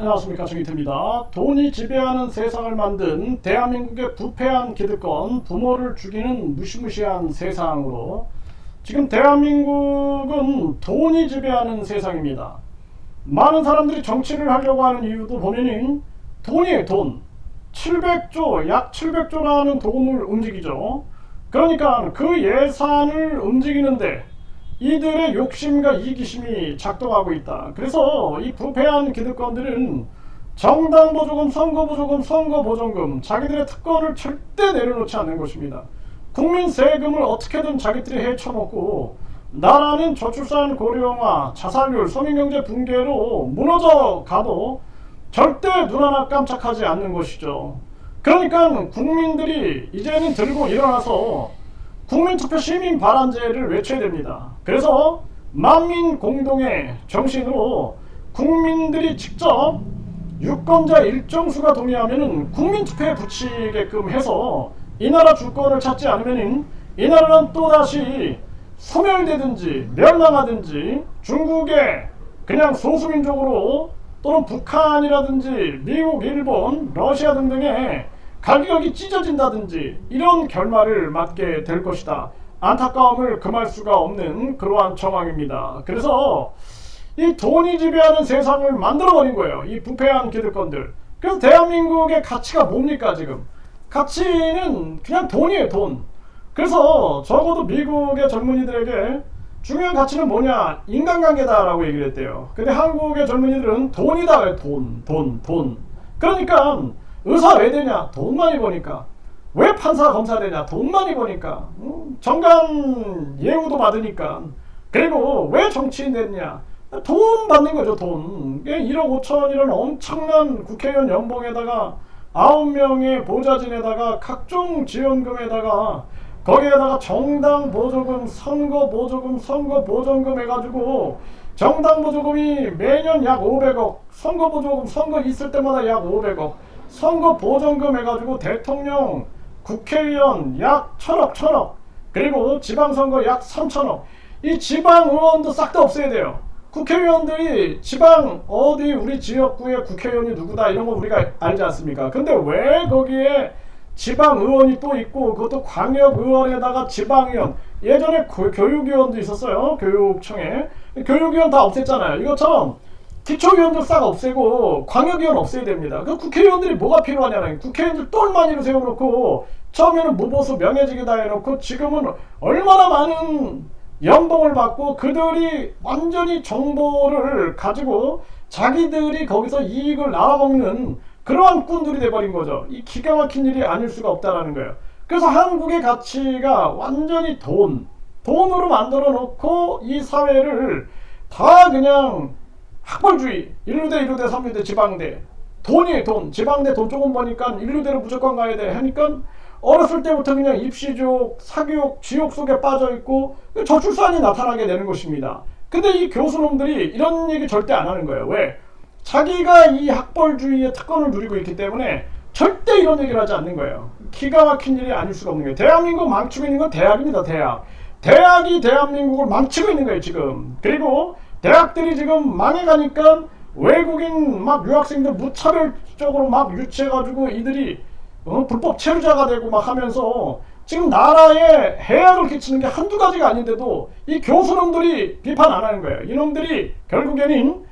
안녕하십니까 정기태입니다. 돈이 지배하는 세상을 만든 대한민국의 부패한 기득권 부모를 죽이는 무시무시한 세상으로 지금 대한민국은 돈이 지배하는 세상입니다. 많은 사람들이 정치를 하려고 하는 이유도 보면은 돈이에요 돈 700조 약 700조라는 돈을 움직이죠. 그러니까 그 예산을 움직이는데 이들의 욕심과 이기심이 작동하고 있다. 그래서 이 부패한 기득권들은 정당 보조금, 선거 보조금, 선거 보조금, 자기들의 특권을 절대 내려놓지 않는 것입니다. 국민 세금을 어떻게든 자기들이 헤쳐먹고 나라는 저출산 고령화, 자살률, 서민경제 붕괴로 무너져 가도 절대 눈 하나 깜짝하지 않는 것이죠. 그러니까 국민들이 이제는 들고 일어나서 국민투표 시민 발안제를 외쳐야 됩니다. 그래서 만민 공동의 정신으로 국민들이 직접 유권자 일정 수가 동의하면은 국민투표에 붙이게끔 해서 이 나라 주권을 찾지 않으면은 이 나라는 또 다시 소멸되든지 멸망하든지 중국의 그냥 소수민족으로 또는 북한이라든지 미국, 일본, 러시아 등등의 가격이 찢어진다든지 이런 결말을 맞게 될 것이다. 안타까움을 금할 수가 없는 그러한 정황입니다. 그래서 이 돈이 지배하는 세상을 만들어버린 거예요. 이 부패한 기득권들. 그래서 대한민국의 가치가 뭡니까 지금? 가치는 그냥 돈이에요 돈. 그래서 적어도 미국의 젊은이들에게 중요한 가치는 뭐냐? 인간관계다라고 얘기를 했대요. 근데 한국의 젊은이들은 돈이다. 돈, 돈, 돈. 그러니까 의사 왜 되냐? 돈 많이 버니까. 왜 판사 검사 되냐? 돈 많이 버니까. 음, 정관 예우도 받으니까. 그리고 왜 정치인 됐냐? 돈 받는 거죠, 돈. 1억 5천이라는 엄청난 국회의원 연봉에다가 9명의 보좌진에다가 각종 지원금에다가 거기에다가 정당 보조금, 선거 보조금, 선거 보전금 해가지고 정당 보조금이 매년 약 500억, 선거 보조금, 선거 있을 때마다 약 500억, 선거 보전금 해가지고 대통령, 국회의원 약 천억, 천억, 그리고 지방선거 약 3천억. 이 지방 의원도 싹 다 없애야 돼요. 국회의원들이 지방 어디 우리 지역구의 국회의원이 누구다 이런 거 우리가 알지 않습니까? 근데 왜 거기에 지방 의원이 또 있고 그것도 광역 의원에다가 지방 의원 예전에 고, 교육위원도 있었어요 교육청에 교육위원 다 없앴잖아요 이것처럼 기초위원들 싹 없애고 광역위원 없애야 됩니다 그 국회의원들이 뭐가 필요하냐는 국회의원들 똘마니로 세워놓고 처음에는 무보수 명예직에다 해놓고 지금은 얼마나 많은 연봉을 받고 그들이 완전히 정보를 가지고 자기들이 거기서 이익을 날아먹는 그러한 꾼들이 돼버린 거죠. 이 기가 막힌 일이 아닐 수가 없다라는 거예요. 그래서 한국의 가치가 완전히 돈, 돈으로 만들어 놓고 이 사회를 다 그냥 학벌주의, 1루대, 1루대, 3루대, 지방대. 돈이 돈, 지방대 돈 조금 버니까 1루대로 무조건 가야 돼. 하니까 어렸을 때부터 그냥 입시족, 사교육, 지옥 속에 빠져 있고 저출산이 나타나게 되는 것입니다. 근데 이 교수놈들이 이런 얘기 절대 안 하는 거예요. 왜? 자기가 이 학벌주의의 특권을 누리고 있기 때문에 절대 이런 얘기를 하지 않는 거예요. 기가 막힌 일이 아닐 수가 없는 거예요. 대한민국 망치고 있는 건 대학입니다. 대학. 대학이 대한민국을 망치고 있는 거예요. 지금. 그리고 대학들이 지금 망해가니까 외국인 막 유학생들 무차별적으로 막 유치해가지고 이들이 어? 불법 체류자가 되고 막 하면서 지금 나라에 해악을 끼치는 게 한두 가지가 아닌데도 이 교수놈들이 비판 안 하는 거예요. 이놈들이 결국에는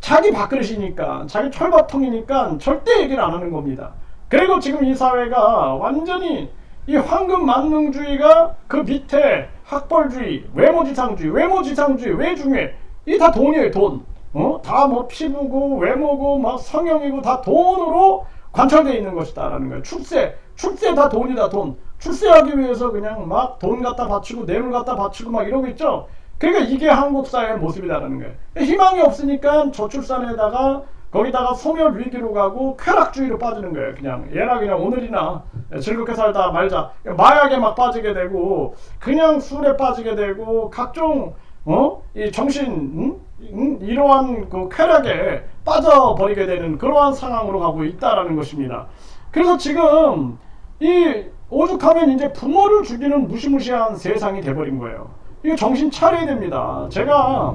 자기 밥그릇이니까 자기 철밥통이니까 절대 얘기를 안 하는 겁니다. 그리고 지금 이 사회가 완전히 이 황금 만능주의가 그 밑에 학벌주의, 외모지상주의, 외모지상주의 왜 중요해? 이 다 돈이에요 돈. 어? 다 뭐 피부고 외모고 막 성형이고 다 돈으로 관철되어 있는 것이다라는 거예요. 출세, 출세 다 돈이다 돈. 출세하기 위해서 그냥 막 돈 갖다 바치고 뇌물 갖다 바치고 막 이러고 있죠. 그러니까 이게 한국 사회의 모습이라는 거예요. 희망이 없으니까 저출산에다가 거기다가 소멸 위기로 가고 쾌락주의로 빠지는 거예요. 그냥 얘나 그냥 오늘이나 즐겁게 살다 말자. 마약에 막 빠지게 되고 그냥 술에 빠지게 되고 각종 어? 이 정신 응? 응? 이러한 그 쾌락에 빠져버리게 되는 그러한 상황으로 가고 있다라는 것입니다. 그래서 지금 이 오죽하면 이제 부모를 죽이는 무시무시한 세상이 돼버린 거예요. 이거 정신 차려야 됩니다. 제가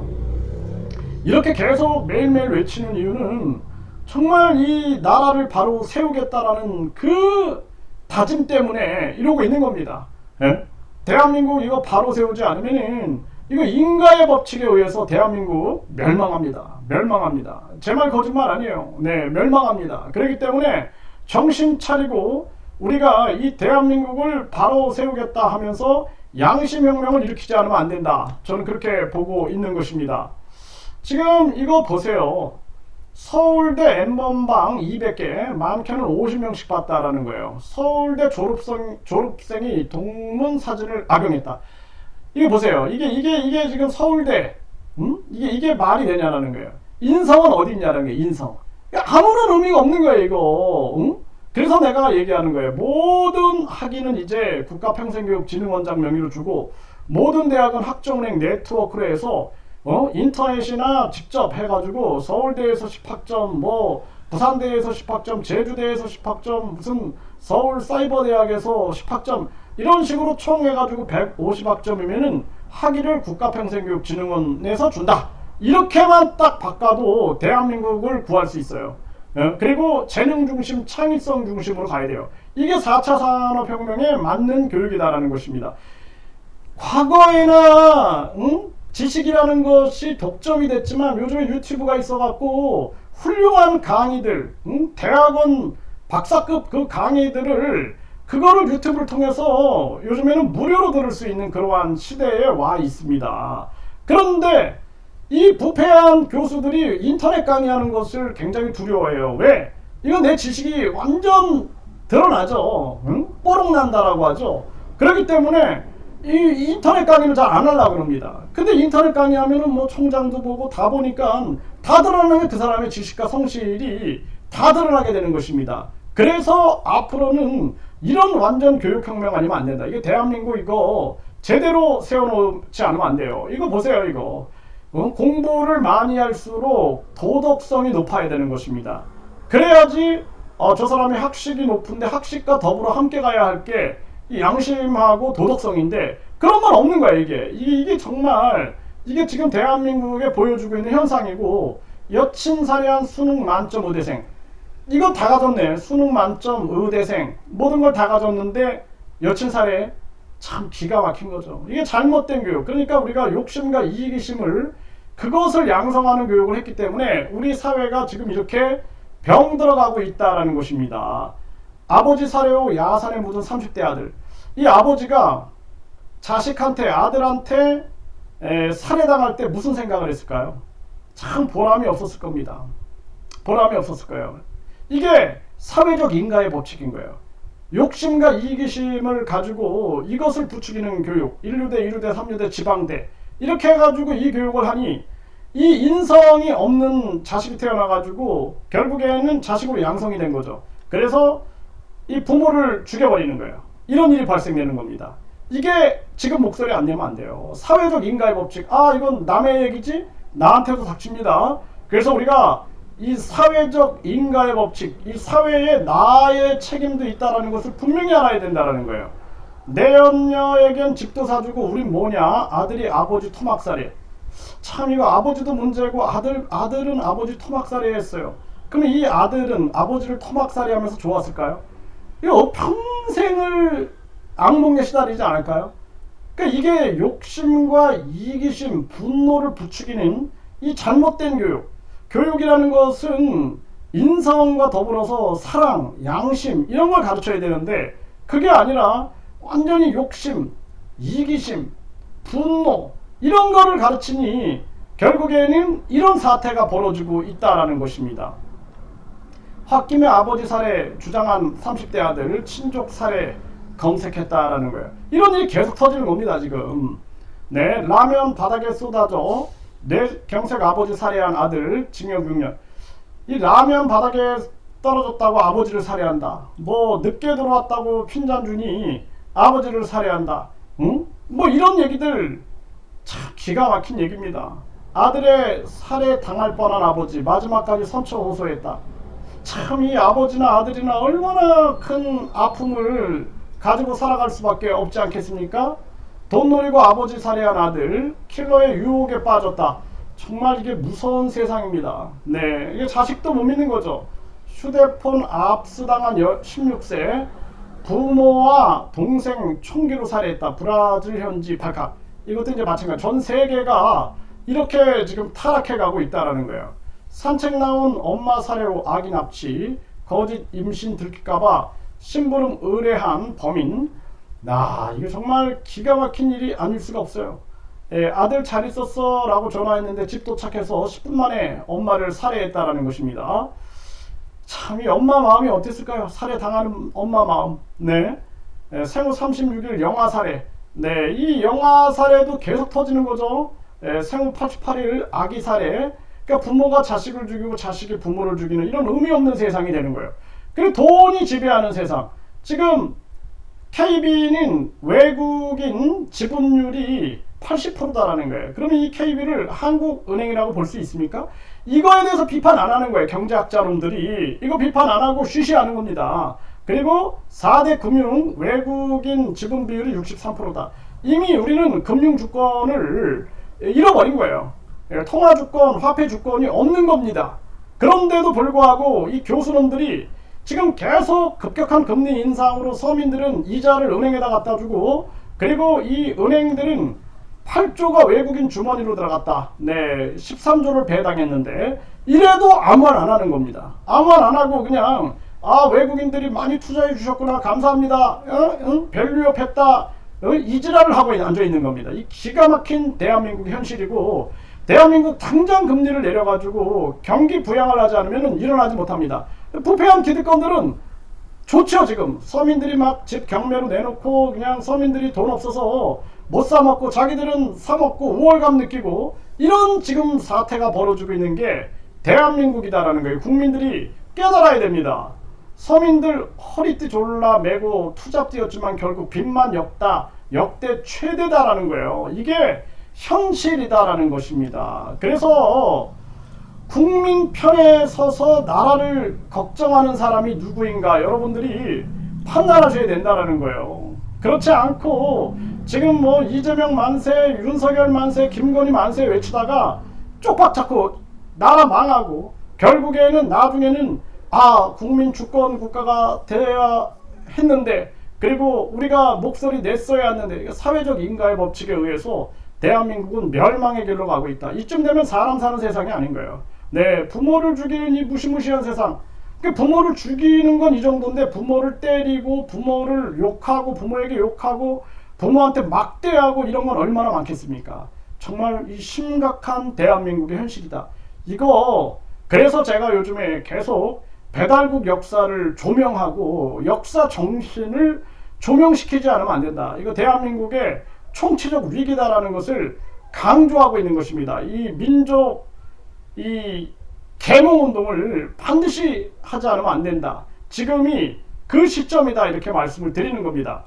이렇게 계속 매일매일 외치는 이유는 정말 이 나라를 바로 세우겠다라는 그 다짐 때문에 이러고 있는 겁니다. 예? 대한민국 이거 바로 세우지 않으면은 이거 인가의 법칙에 의해서 대한민국 멸망합니다. 멸망합니다. 제 말 거짓말 아니에요. 네, 멸망합니다. 그렇기 때문에 정신 차리고 우리가 이 대한민국을 바로 세우겠다 하면서 양심혁명을 일으키지 않으면 안 된다. 저는 그렇게 보고 있는 것입니다. 지금 이거 보세요. 서울대 N번방 200개, 많게는 50명씩 봤다라는 거예요. 서울대 졸업생, 졸업생이 동문 사진을 악용했다. 이게 보세요. 이게, 이게, 이게 지금 서울대, 음? 이게, 이게 말이 되냐라는 거예요. 인성은 어디 있냐는 거예요, 인성. 아무런 의미가 없는 거예요, 이거. 응? 그래서 내가 얘기하는 거예요. 모든 학위는 이제 국가평생교육진흥원장 명의로 주고, 모든 대학은 학점은행 네트워크로 해서 어? 인터넷이나 직접 해가지고 서울대에서 10학점, 뭐 부산대에서 10학점, 제주대에서 10학점, 무슨 서울 사이버대학에서 10학점 이런 식으로 총 해가지고 150학점이면은 학위를 국가평생교육진흥원에서 준다. 이렇게만 딱 바꿔도 대한민국을 구할 수 있어요. 어? 그리고 재능 중심, 창의성 중심으로 가야 돼요. 이게 4차 산업혁명에 맞는 교육이다라는 것입니다. 과거에나 응? 지식이라는 것이 독점이 됐지만 요즘에 유튜브가 있어갖고 훌륭한 강의들, 응? 대학원 박사급 그 강의들을 그거를 유튜브를 통해서 요즘에는 무료로 들을 수 있는 그러한 시대에 와 있습니다. 그런데 이 부패한 교수들이 인터넷 강의하는 것을 굉장히 두려워해요. 왜? 이건 내 지식이 완전 드러나죠. 응? 뽀록 난다라고 하죠. 그렇기 때문에 이 인터넷 강의를 잘안 하려고 합니다. 근데 인터넷 강의 하면은 뭐 총장도 보고 다 보니까 다 드러나면 그 사람의 지식과 성실이 다 드러나게 되는 것입니다. 그래서 앞으로는 이런 완전 교육혁명 아니면 안 된다. 이게 대한민국 이거 제대로 세워놓지 않으면 안 돼요. 이거 보세요, 이거. 어? 공부를 많이 할수록 도덕성이 높아야 되는 것입니다. 그래야지 어, 저 사람이 학식이 높은데 학식과 더불어 함께 가야 할 게 양심하고 도덕성인데 그런 건 없는 거야 이게. 이게 정말 이게 지금 대한민국에 보여주고 있는 현상이고 여친사려한 수능 만점 의대생 이거 다 가졌네 수능 만점 의대생 모든 걸 다 가졌는데 여친 사례 참 기가 막힌 거죠. 이게 잘못된 교육. 그러니까 우리가 욕심과 이기심을 그것을 양성하는 교육을 했기 때문에 우리 사회가 지금 이렇게 병 들어가고 있다라는 것입니다. 아버지 사례후 야산에 묻은 30대 아들. 이 아버지가 자식한테 아들한테 에, 살해당할 때 무슨 생각을 했을까요? 참 보람이 없었을 겁니다. 보람이 없었을 거예요. 이게 사회적 인가의 법칙인 거예요. 욕심과 이기심을 가지고 이것을 부추기는 교육, 1류대, 2류대, 3류대, 지방대 이렇게 해가지고 이 교육을 하니 이 인성이 없는 자식이 태어나가지고 결국에는 자식으로 양성이 된 거죠. 그래서 이 부모를 죽여버리는 거예요. 이런 일이 발생되는 겁니다. 이게 지금 목소리 안 내면 안 돼요. 사회적 인가의 법칙. 아, 이건 남의 얘기지? 나한테도 닥칩니다. 그래서 우리가 이 사회적 인가의 법칙, 이 사회에 나의 책임도 있다라는 것을 분명히 알아야 된다라는 거예요. 내 연녀에겐 집도 사주고 우린 뭐냐? 아들이 아버지 토막살이. 참 이거 아버지도 문제고 아들 아들은 아버지 토막살이 했어요. 그럼 이 아들은 아버지를 토막살이 하면서 좋았을까요? 이거 평생을 악몽에 시달리지 않을까요? 그러니까 이게 욕심과 이기심, 분노를 부추기는 이 잘못된 교육. 교육이라는 것은 인성과 더불어서 사랑, 양심 이런 걸 가르쳐야 되는데 그게 아니라 완전히 욕심, 이기심, 분노 이런 거를 가르치니 결국에는 이런 사태가 벌어지고 있다라는 것입니다. 홧김에 아버지 살해 주장한 30대 아들 친족 살해 검색했다라는 거예요. 이런 일이 계속 터지는 겁니다, 지금. 네, 라면 바닥에 쏟아져 내 경색 아버지 살해한 아들 징역 6년. 이 라면 바닥에 떨어졌다고 아버지를 살해한다. 뭐 늦게 들어왔다고 핀잔 주니 아버지를 살해한다. 응? 뭐 이런 얘기들 참 기가 막힌 얘기입니다. 아들의 살해 당할 뻔한 아버지 마지막까지 선처 호소했다. 참 이 아버지나 아들이나 얼마나 큰 아픔을 가지고 살아갈 수밖에 없지 않겠습니까? 돈 노리고 아버지 살해한 아들 킬러의 유혹에 빠졌다. 정말 이게 무서운 세상입니다. 네, 이게 자식도 못 믿는 거죠. 휴대폰 압수당한 16세 부모와 동생 총기로 살해했다. 브라질 현지 발칵. 이것도 이제 마찬가지. 전 세계가 이렇게 지금 타락해 가고 있다라는 거예요. 산책 나온 엄마 살해 후 아기 납치, 거짓 임신 들킬까봐 심부름 의뢰한 범인. 나 이거 정말 기가 막힌 일이 아닐 수가 없어요. 예, 아들 잘 있었어 라고 전화했는데 집 도착해서 10분 만에 엄마를 살해했다라는 것입니다. 참 이 엄마 마음이 어땠을까요? 살해 당하는 엄마 마음. 네. 예, 생후 36일 영아 살해. 네, 이 영아 살해도 계속 터지는 거죠. 예, 생후 88일 아기 살해. 그러니까 부모가 자식을 죽이고 자식이 부모를 죽이는 이런 의미 없는 세상이 되는 거예요. 그리고 돈이 지배하는 세상. 지금 KB는 외국인 지분율이 80%다라는 거예요. 그러면 이 KB를 한국은행이라고 볼 수 있습니까? 이거에 대해서 비판 안 하는 거예요. 경제학자놈들이. 이거 비판 안 하고 쉬쉬하는 겁니다. 그리고 4대 금융 외국인 지분 비율이 63%다. 이미 우리는 금융 주권을 잃어버린 거예요. 예, 통화 주권, 화폐 주권이 없는 겁니다. 그런데도 불구하고 이 교수놈들이 지금 계속 급격한 금리 인상으로 서민들은 이자를 은행에다 갖다 주고 그리고 이 은행들은 8조가 외국인 주머니로 들어갔다. 네, 13조를 배당했는데 이래도 아무 말 안 하는 겁니다. 아무 말 안 하고 그냥 아 외국인들이 많이 투자해 주셨구나 감사합니다. 어? 응? 밸류업 했다. 어? 이지랄을 하고 앉아 있는 겁니다. 이 기가 막힌 대한민국 현실이고 대한민국 당장 금리를 내려가지고 경기 부양을 하지 않으면 일어나지 못합니다. 부패한 기득권들은 좋죠 지금 서민들이 막 집 경매로 내놓고 그냥 서민들이 돈 없어서 못 사 먹고 자기들은 사 먹고 우월감 느끼고 이런 지금 사태가 벌어지고 있는 게 대한민국이다라는 거예요. 국민들이 깨달아야 됩니다. 서민들 허리띠 졸라 매고 투잡 뛰었지만 결국 빚만 역다 역대 최대다라는 거예요. 이게 현실이다라는 것입니다. 그래서 국민 편에 서서 나라를 걱정하는 사람이 누구인가 여러분들이 판단하셔야 된다라는 거예요. 그렇지 않고 지금 뭐 이재명 만세, 윤석열 만세, 김건희 만세 외치다가 쪽박 잡고 나라 망하고 결국에는 나중에는 아 국민 주권 국가가 돼야 했는데 그리고 우리가 목소리 냈어야 했는데 사회적 인가의 법칙에 의해서 대한민국은 멸망의 길로 가고 있다. 이쯤 되면 사람 사는 세상이 아닌 거예요. 네, 부모를 죽이는 이 무시무시한 세상. 그 부모를 죽이는 건 이 정도인데 부모를 때리고 부모를 욕하고 부모에게 욕하고 부모한테 막대하고 이런 건 얼마나 많겠습니까? 정말 이 심각한 대한민국의 현실이다. 이거 그래서 제가 요즘에 계속 배달국 역사를 조명하고 역사 정신을 조명시키지 않으면 안 된다. 이거 대한민국의 총체적 위기다라는 것을 강조하고 있는 것입니다. 이 민족 이 계몽 운동을 반드시 하지 않으면 안 된다. 지금이 그 시점이다 이렇게 말씀을 드리는 겁니다.